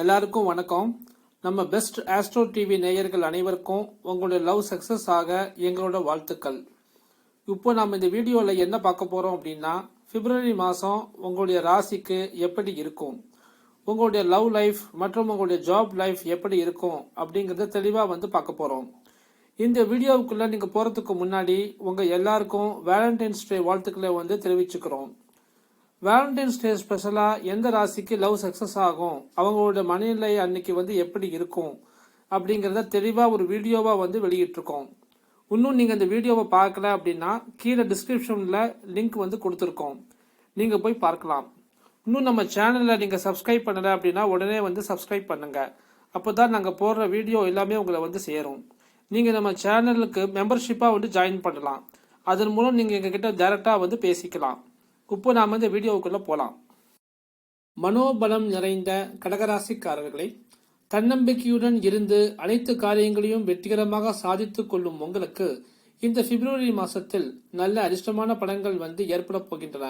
எல்லாருக்கும் வணக்கம். நம்ம பெஸ்ட் ஆஸ்ட்ரோ டிவி நேயர்கள் அனைவருக்கும் உங்களுடைய லவ் சக்ஸஸ் ஆக எங்களோட வாழ்த்துக்கள். இப்போ நம்ம இந்த வீடியோவில் என்ன பார்க்க போகிறோம் அப்படின்னா பிப்ரவரி மாதம் உங்களுடைய ராசிக்கு எப்படி இருக்கும்? உங்களுடைய லவ் லைஃப் மற்றும் உங்களுடைய ஜாப் லைஃப் எப்படி இருக்கும் அப்படிங்கிறத தெளிவாக வந்து பார்க்க போகிறோம் இந்த வீடியோவுக்குள்ளே நீங்கள் போகிறதுக்கு முன்னாடி உங்கள் எல்லாருக்கும் வேலண்டைன்ஸ் டே வாழ்த்துக்களை வந்து தெரிவிச்சுக்கிறோம். வேலண்டைன்ஸ் டே ஸ்பெஷலாக எந்த ராசிக்கு லவ் சக்ஸஸ் ஆகும்? அவங்களோட மனநிலை அன்னைக்கு வந்து எப்படி இருக்கும்? அப்படிங்கிறத தெளிவாக ஒரு வீடியோவாக வந்து வெளியிட்டிருக்கோம். இன்னும் நீங்கள் இந்த வீடியோவை பார்க்கல அப்படின்னா கீழே டிஸ்கிரிப்ஷனில் லிங்க் வந்து கொடுத்துருக்கோம். நீங்கள் போய் பார்க்கலாம். இன்னும் நம்ம சேனலில் நீங்கள் சப்ஸ்கிரைப் பண்ணலை அப்படின்னா உடனே வந்து சப்ஸ்கிரைப் பண்ணுங்கள் அப்போ தான் நாங்கள் போடுற வீடியோ எல்லாமே உங்களை வந்து சேரும். நீங்கள் நம்ம சேனலுக்கு மெம்பர்ஷிப்பாக வந்து ஜாயின் பண்ணலாம். அதன் மூலம் நீங்கள் எங்ககிட்ட டேரெக்டாக வந்து பேசிக்கலாம். இப்போ நாம் இந்த வீடியோவுக்குள்ளே போகலாம் மனோபலம் நிறைந்த கடகராசிக்காரர்களை தன்னம்பிக்கையுடன் இருந்து அனைத்து காரியங்களையும் வெற்றிகரமாக சாதித்துக் கொள்ளும் உங்களுக்கு இந்த பிப்ரவரி மாசத்தில் நல்ல அதிர்ஷ்டமான பலன்கள் வந்து ஏற்பட போகின்றன.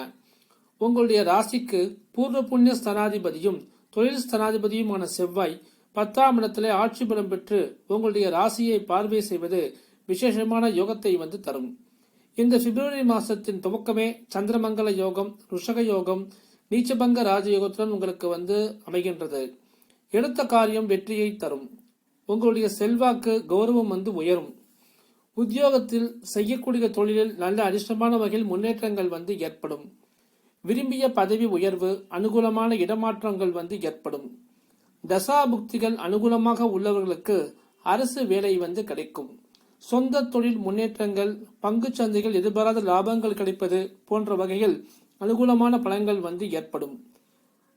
உங்களுடைய ராசிக்கு பூர்வ புண்ணிய ஸ்தனாதிபதியும் தொழில் ஸ்தனாதிபதியுமான செவ்வாய் பத்தாம் இடத்திலே ஆட்சி பலம் பெற்று உங்களுடைய ராசியை பார்வை செய்வது விசேஷமான யோகத்தை வந்து தரும். இந்த பிப்ரவரி மாசத்தின் துவக்கமே சந்திரமங்கல யோகம் ருஷக யோகம் நீச்சபங்க ராஜயோகத்துடன் உங்களுக்கு வந்து அமைகின்றது. எடுத்த காரியம் வெற்றியை தரும். உங்களுடைய செல்வாக்கு கௌரவம் வந்து உயரும். உத்தியோகத்தில் செய்யக்கூடிய தொழிலில் நல்ல அதிர்ஷ்டமான வகையில் முன்னேற்றங்கள் வந்து ஏற்படும். விரும்பிய பதவி உயர்வு அனுகூலமான இடமாற்றங்கள் வந்து ஏற்படும். தசாபுக்திகள் அனுகூலமாக உள்ளவர்களுக்கு அரசு வேலை வந்து கிடைக்கும். சொந்த தொழில் முன்னேற்றங்கள் பங்கு சந்தைகள் எதிர்பாராத லாபங்கள் கிடைப்பது போன்ற வகையில் அனுகூலமான பலன்கள் வந்து ஏற்படும்.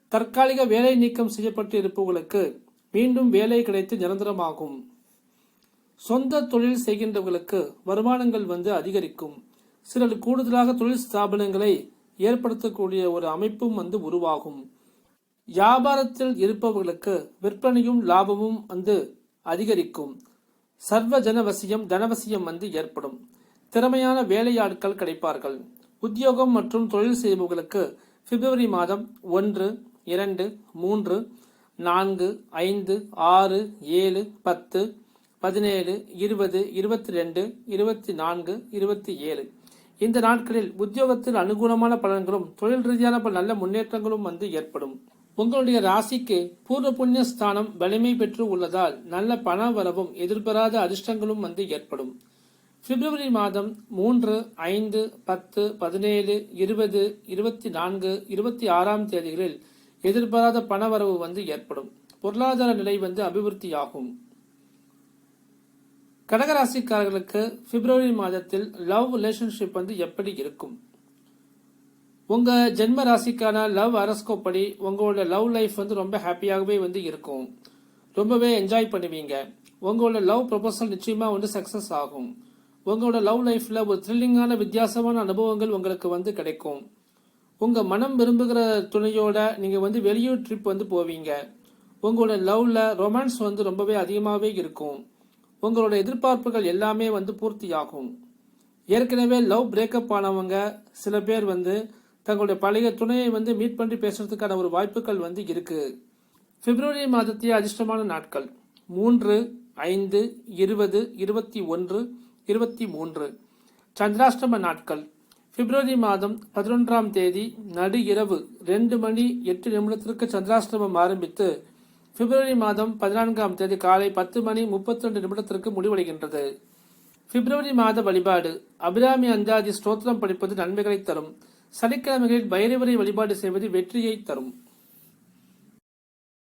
தற்காலிக வேலை நீக்கம் செய்யப்பட்டு இருப்பவர்களுக்கு மீண்டும் வேலை கிடைத்து நிரந்தரமாகும். சொந்த தொழில் செய்கின்றவர்களுக்கு வருமானங்கள் வந்து அதிகரிக்கும். சிலர் கூடுதலாக தொழில் ஸ்தாபனங்களை ஏற்படுத்தக்கூடிய ஒரு அமைப்பும் வந்து உருவாகும். வியாபாரத்தில் இருப்பவர்களுக்கு விற்பனையும் லாபமும் வந்து அதிகரிக்கும். சர்வ ஜனவசியம் தனவசியம் வந்து ஏற்படும். திறமையான வேலையாட்கள் கிடைப்பார்கள். உத்தியோகம் மற்றும் தொழில் செய்பவர்களுக்கு பிப்ரவரி மாதம் ஒன்று இரண்டு மூன்று நான்கு ஐந்து ஆறு ஏழு பத்து பதினேழு இருபது இருபத்தி ரெண்டு இருபத்தி நான்கு இருபத்தி ஏழு இந்த நாட்களில் உத்தியோகத்தில் அனுகூலமான பலன்களும் தொழில் ரீதியான பல நல்ல முன்னேற்றங்களும் வந்து ஏற்படும். உங்களுடைய ராசிக்கு பூர்வ புண்ணிய ஸ்தானம் வலிமை பெற்று உள்ளதால் நல்ல பண வரவும் எதிர்பாராத அதிர்ஷ்டங்களும் வந்து ஏற்படும். பிப்ரவரி மாதம் மூன்று ஐந்து பத்து பதினேழு இருபது இருபத்தி நான்கு இருபத்தி ஆறாம் தேதிகளில் எதிர்பாராத பணவரவு வந்து ஏற்படும். பொருளாதார நிலை வந்து அபிவிருத்தியாகும். கடகராசிக்காரர்களுக்கு பிப்ரவரி மாதத்தில் லவ் ரிலேஷன்ஷிப் வந்து எப்படி இருக்கும்? உங்க ஜென்ம ராசிக்கான லவ் அரஸ்கோப் படி உங்களோட லவ் லைஃப் வந்து ரொம்ப ஹாப்பியாகவே வந்து இருக்கும். ரொம்பவே என்ஜாய் பண்ணுவீங்க. உங்களோட லவ் ப்ரொபோசல் நிச்சயமா வந்து சக்சஸ் ஆகும். உங்களோட லவ் லைஃப்ல ஒரு த்ரில்லிங்கான வித்தியாசமான அனுபவங்கள் உங்களுக்கு வந்து கிடைக்கும். உங்க மனம் விரும்புகிற துணையோட நீங்க வந்து வெளியூர் ட்ரிப் வந்து போவீங்க. உங்களோட லவ்ல ரொமான்ஸ் வந்து ரொம்பவே அதிகமாகவே இருக்கும். உங்களோட எதிர்பார்ப்புகள் எல்லாமே வந்து பூர்த்தியாகும். ஏற்கனவே லவ் பிரேக்கப் ஆனவங்க சில பேர் வந்து தங்களுடைய பழைய துணையை வந்து மீட் பண்ணி பேசுறதுக்கான ஒரு வாய்ப்புகள் வந்து இருக்கு. பிப்ரவரி மாதத்திய அதிர்ஷ்டமான நாட்கள். மூன்று ஐந்து இருபது இருபத்தி ஒன்று இருபத்தி மூன்று. சந்திராஷ்டம நாட்கள். பிப்ரவரி மாதம் பதினொன்றாம் தேதி நடு இரவு ரெண்டு மணி எட்டு நிமிடத்திற்கு சந்திராஷ்டமம் ஆரம்பித்து பிப்ரவரி மாதம் பதினான்காம் தேதி காலை பத்து மணி முப்பத்தி ரெண்டு நிமிடத்திற்கு முடிவடைகின்றது. பிப்ரவரி மாத வழிபாடு. அபிராமி அந்தாதி ஸ்தோத்திரம் படிப்பது நன்மைகளை தரும். சனிக்கிழமைகளில் பைரவரை வழிபாடு செய்வது வெற்றியை தரும்.